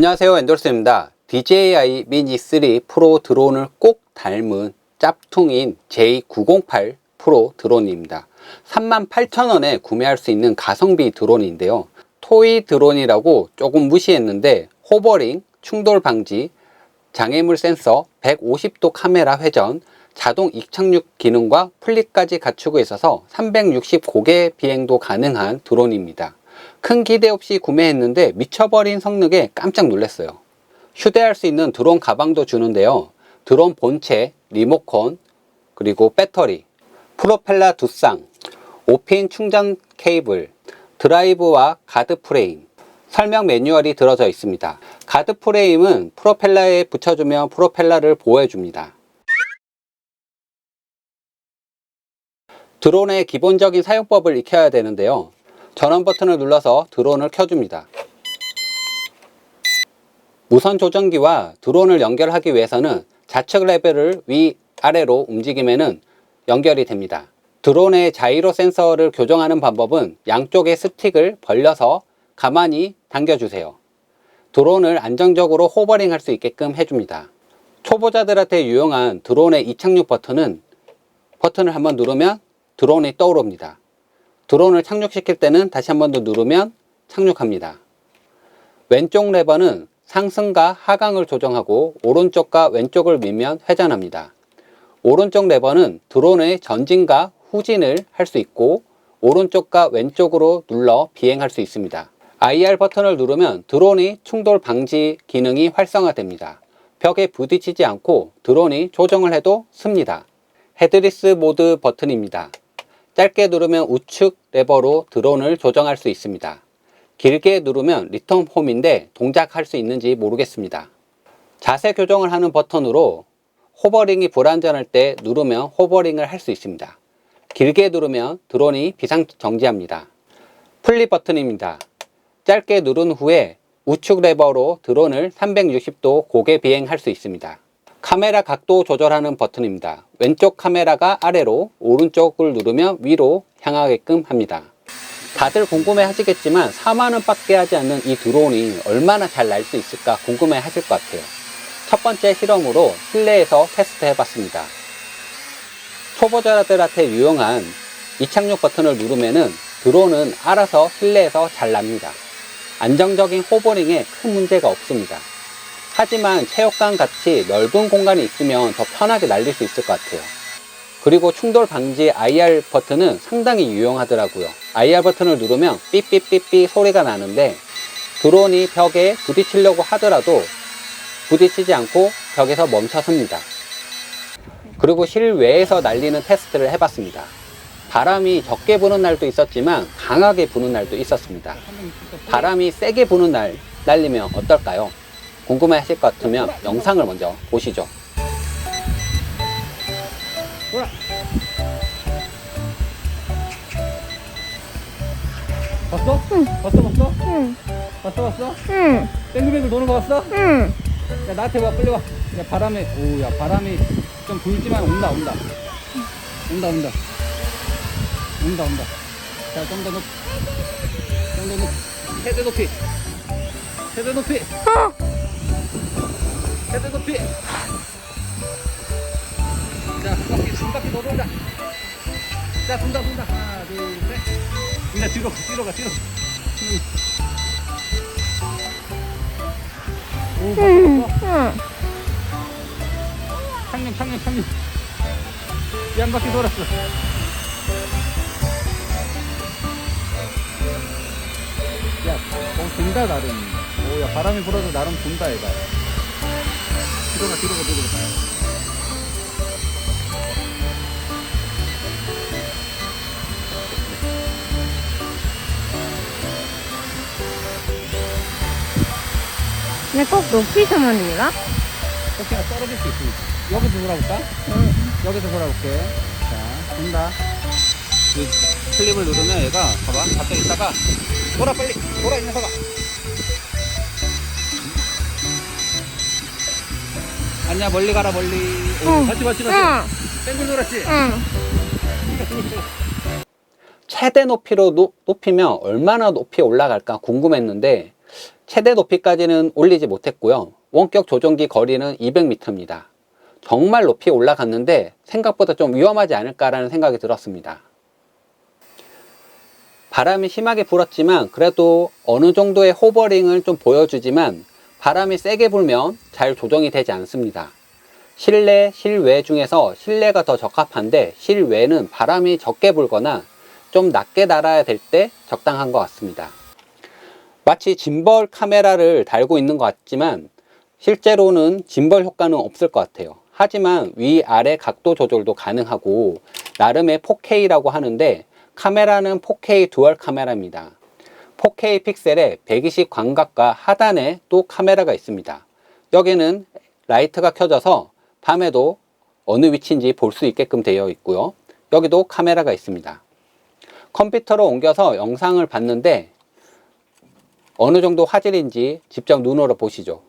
안녕하세요 엔돌스입니다. DJI 미니 3 프로 드론을 꼭 닮은 짭퉁인 J908 프로 드론입니다. 38,000원에 구매할 수 있는 가성비 드론인데요. 토이 드론이라고 조금 무시했는데 호버링, 충돌 방지, 장애물 센서, 150도 카메라 회전, 자동 익착륙 기능과 플립까지 갖추고 있어서 360 고개 비행도 가능한 드론입니다. 큰 기대 없이 구매했는데 미쳐버린 성능에 깜짝 놀랐어요. 휴대할 수 있는 드론 가방도 주는데요. 드론 본체, 리모컨, 그리고 배터리, 프로펠러 두 쌍, 5핀 충전 케이블, 드라이브와 가드 프레임, 설명 매뉴얼이 들어져 있습니다. 가드 프레임은 프로펠러에 붙여주면 프로펠러를 보호해줍니다. 드론의 기본적인 사용법을 익혀야 되는데요. 전원 버튼을 눌러서 드론을 켜줍니다. 무선 조정기와 드론을 연결하기 위해서는 좌측 레벨을 위, 아래로 움직이면 연결이 됩니다. 드론의 자이로 센서를 교정하는 방법은 양쪽의 스틱을 벌려서 가만히 당겨주세요. 드론을 안정적으로 호버링 할 수 있게끔 해줍니다. 초보자들한테 유용한 드론의 이착륙 버튼은 버튼을 한번 누르면 드론이 떠오릅니다. 드론을 착륙시킬 때는 다시 한 번 더 누르면 착륙합니다. 왼쪽 레버는 상승과 하강을 조정하고 오른쪽과 왼쪽을 밀면 회전합니다. 오른쪽 레버는 드론의 전진과 후진을 할 수 있고 오른쪽과 왼쪽으로 눌러 비행할 수 있습니다. IR 버튼을 누르면 드론이 충돌 방지 기능이 활성화됩니다. 벽에 부딪히지 않고 드론이 조정을 해도 씁니다. 헤드리스 모드 버튼입니다. 짧게 누르면 우측 레버로 드론을 조정할 수 있습니다. 길게 누르면 리턴 홈인데 동작할 수 있는지 모르겠습니다. 자세 교정을 하는 버튼으로 호버링이 불안전할 때 누르면 호버링을 할 수 있습니다. 길게 누르면 드론이 비상 정지합니다. 플립 버튼입니다. 짧게 누른 후에 우측 레버로 드론을 360도 고개 비행할 수 있습니다. 카메라 각도 조절하는 버튼입니다. 왼쪽 카메라가 아래로, 오른쪽을 누르면 위로 향하게끔 합니다. 다들 궁금해 하시겠지만 4만원 밖에 하지 않는 이 드론이 얼마나 잘 날 수 있을까 궁금해 하실 것 같아요. 첫 번째 실험으로 실내에서 테스트 해봤습니다. 초보자들한테 유용한 이착륙 버튼을 누르면은 드론은 알아서 실내에서 잘 납니다. 안정적인 호버링에 큰 문제가 없습니다. 하지만 체육관 같이 넓은 공간이 있으면 더 편하게 날릴 수 있을 것 같아요. 그리고 충돌 방지 IR 버튼은 상당히 유용하더라고요. IR 버튼을 누르면 삐삐삐삐 소리가 나는데 드론이 벽에 부딪히려고 하더라도 부딪히지 않고 벽에서 멈춰섭니다. 그리고 실외에서 날리는 테스트를 해봤습니다. 바람이 적게 부는 날도 있었지만 강하게 부는 날도 있었습니다. 바람이 세게 부는 날 날리면 어떨까요? 궁금해 하실 것 같으면 영상을 먼저 보시죠. 봤어? 응. 봤어 봤어? 응, 봤어 봤어? 응, 뱅글뱅글 도는 거 봤어? 응. 야 나한테 와 빨리 와. 야 바람에 오야 바람이 좀 불지만 온다 온다. 온다 온다. 온다 온다. 자좀 더 높. 좀더 높. 헤드 높이. 헤드 높이. 어, 헤드 높이. 자, 두 바퀴, 두 바퀴 더 돈다. 자, 돈다, 돈다. 하나, 둘, 셋. 이제 뒤로 가, 뒤로 가, 뒤로. 오, 응, 바퀴 응. 착륙, 착륙, 착륙. 이한 바퀴 돌았어. 야, 어, 돈다, 나름. 오, 야, 바람이 불어도 나름 돈다, 얘가. 뒤로 가, 뒤로 가, 뒤로 가. 근데 꼭 높이서만 일가? 혹시나 떨어질 수 있으니까. 여기서 돌아볼까? 응. 여기서 돌아볼게. 자, 돈다. 이 클립을 누르면 얘가, 봐봐. 갑자기 있다가, 돌아, 빨리! 돌아, 이 녀석아! 아니야, 멀리 가라, 멀리. 오, 응. 맞지, 맞지, 맞지. 응, 땡글 돌았지? 응. 최대 높이로 높, 높이면 얼마나 높이 올라갈까 궁금했는데 최대 높이까지는 올리지 못했고요. 원격 조종기 거리는 200m입니다. 정말 높이 올라갔는데 생각보다 좀 위험하지 않을까라는 생각이 들었습니다. 바람이 심하게 불었지만 그래도 어느 정도의 호버링을 좀 보여주지만 바람이 세게 불면 잘 조정이 되지 않습니다. 실내, 실외 중에서 실내가 더 적합한데 실외는 바람이 적게 불거나 좀 낮게 날아야 될 때 적당한 것 같습니다. 마치 짐벌 카메라를 달고 있는 것 같지만 실제로는 짐벌 효과는 없을 것 같아요. 하지만 위아래 각도 조절도 가능하고 나름의 4K라고 하는데 카메라는 4K 듀얼 카메라입니다. 4K 픽셀에 120 광각과 하단에 또 카메라가 있습니다. 여기는 라이트가 켜져서 밤에도 어느 위치인지 볼 수 있게끔 되어 있고요. 여기도 카메라가 있습니다. 컴퓨터로 옮겨서 영상을 봤는데 어느 정도 화질인지 직접 눈으로 보시죠.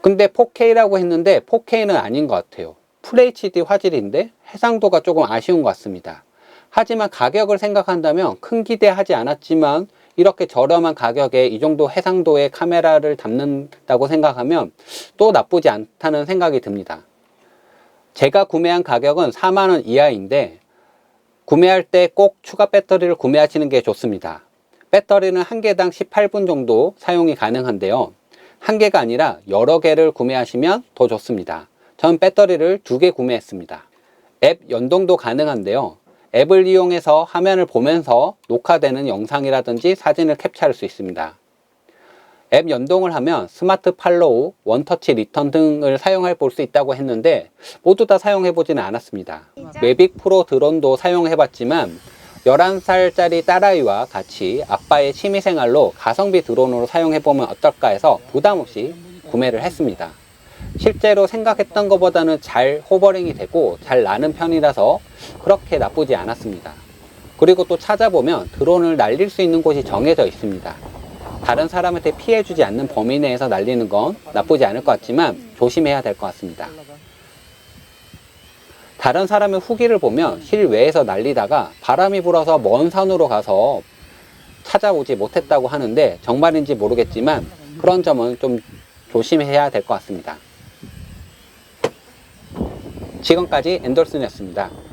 근데 4K라고 했는데 4K는 아닌 것 같아요. FHD 화질인데 해상도가 조금 아쉬운 것 같습니다. 하지만 가격을 생각한다면 큰 기대하지 않았지만 이렇게 저렴한 가격에 이 정도 해상도의 카메라를 담는다고 생각하면 또 나쁘지 않다는 생각이 듭니다. 제가 구매한 가격은 4만원 이하인데 구매할 때 꼭 추가 배터리를 구매하시는 게 좋습니다. 배터리는 한 개당 18분 정도 사용이 가능한데요. 한 개가 아니라 여러 개를 구매하시면 더 좋습니다. 전 배터리를 두 개 구매했습니다. 앱 연동도 가능한데요. 앱을 이용해서 화면을 보면서 녹화되는 영상이라든지 사진을 캡처할 수 있습니다. 앱 연동을 하면 스마트 팔로우, 원터치 리턴 등을 사용해 볼 수 있다고 했는데 모두 다 사용해 보지는 않았습니다. 매빅 프로 드론도 사용해 봤지만 11살짜리 딸아이와 같이 아빠의 취미생활로 가성비 드론으로 사용해 보면 어떨까 해서 부담 없이 구매를 했습니다. 실제로 생각했던 것보다는 잘 호버링이 되고 잘 나는 편이라서 그렇게 나쁘지 않았습니다. 그리고 또 찾아보면 드론을 날릴 수 있는 곳이 정해져 있습니다. 다른 사람한테 피해주지 않는 범위 내에서 날리는 건 나쁘지 않을 것 같지만 조심해야 될 것 같습니다. 다른 사람의 후기를 보면 실외에서 날리다가 바람이 불어서 먼 산으로 가서 찾아오지 못했다고 하는데 정말인지 모르겠지만 그런 점은 좀 조심해야 될 것 같습니다. 지금까지 엔돌슨이었습니다.